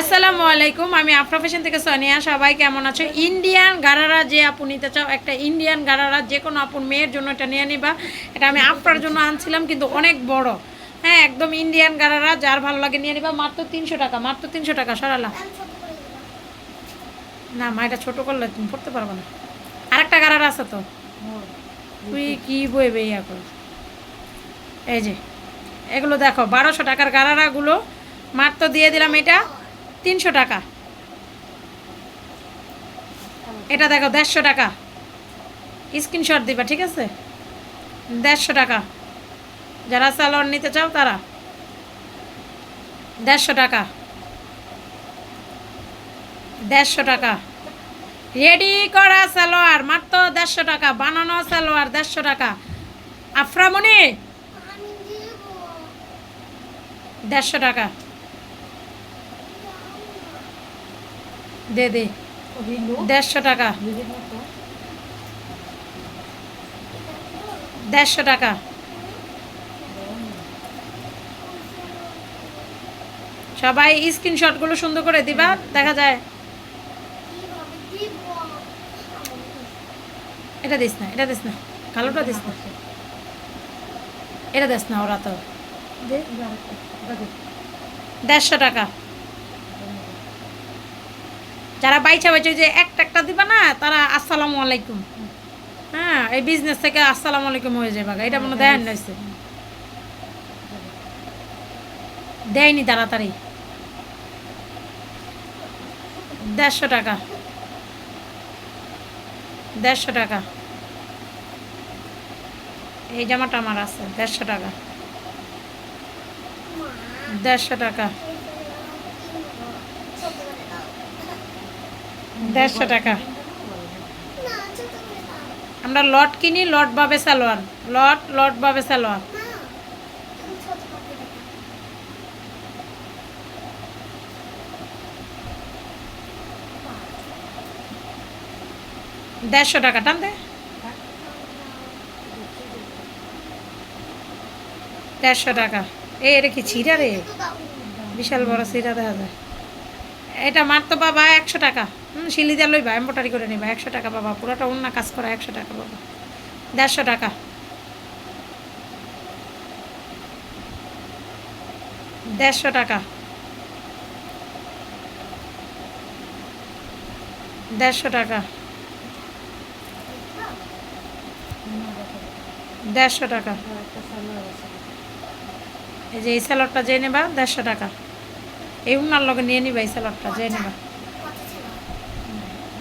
আসসালামু আলাইকুম, আমি আফরা ফ্যাশন থেকে সোনিয়া। সবাই কেমন আছো? ইন্ডিয়ান গারারা যে আপু নিতে চাও, একটা ইন্ডিয়ান গারারা, যে কোনো আপুর মেয়ের জন্য এটা নিয়ে নিবা। এটা আমি আফরার জন্য আনছিলাম, কিন্তু অনেক বড়। হ্যাঁ একদম ইন্ডিয়ান গারারা, যার ভালো লাগে নিয়ে নিবা। মাত্র তিনশো টাকা, মাত্র তিনশো টাকা, সরালা। না, মা, এটা ছোটো করলে তুমি পড়তে পারবে না। আরেকটা গারারা আছে তো। তুই কি বইবে ইয়া করে এই যে, এগুলো দেখো, বারোশো টাকার গারারাগুলো। মাত্র দিয়ে দিলাম এটা। তিনশো টাকা। এটা দেখো, দেড়শো টাকা। স্ক্রিনশট দিবা, ঠিক আছে? দেড়শো টাকা। যারা সালোয়ার নিতে চাও, তারা। দেড়শো টাকা। দেড়শো টাকা। রেডি করা সালোয়ার, মাত্র দেড়শো টাকা। বানানো সালোয়ার, দেড়শো টাকা। আফরামণি দেড়শো টাকা। দে দে। দেড়শো টাকা। দেড়শো টাকা। সবাই স্ক্রিনশটগুলো সুন্দর করে দিবা দেখা যায়। এটা দিস না এটা দিস না। কালোটা দিস না। এটা দিস না ওরা তো। দেড়শো টাকা। যারা বাইচা বাইচা যে একটা একটা দিবা না, তারা আসসালামু আলাইকুম। হ্যাঁ এই বিজনেস থেকে আসসালামু আলাইকুম হয়ে যাবে এটা মনে দেয় নইছে। দেয়নি তাড়াতাড়ি। দেড়শো টাকা। দেড়শো টাকা। এই জামাটা আমার আছে, দেড়শো টাকা। দেড়শো টাকা। দেড়শো টাকা। আমরা লট কিনি, লট ভাবে সালোয়ার। লট লট ভাবে সালোয়ার। দেড়শো টাকা, টান দে। দেড়শো টাকা। এই, এটা কি ছিঁড়া রে? বিশাল বড় ছিঁড়া দেখা যায়। এটা মারতো বাবা একশো টাকা। শিলি দিয়ে লইবা এম্বোটারি করে নিবা, একশো টাকা বাবা পুরোটা অন্য কাজ করা একশো টাকা বাবা দেড়শো টাকা। দেড়শো টাকা। দেড়শো টাকা। দেড়শো টাকা। এই যে এই স্যালাডটা যে নেবা, দেড়শো টাকা। এই উনার লগে নিয়ে নিবা, এই স্যালাডটা যে নেবা।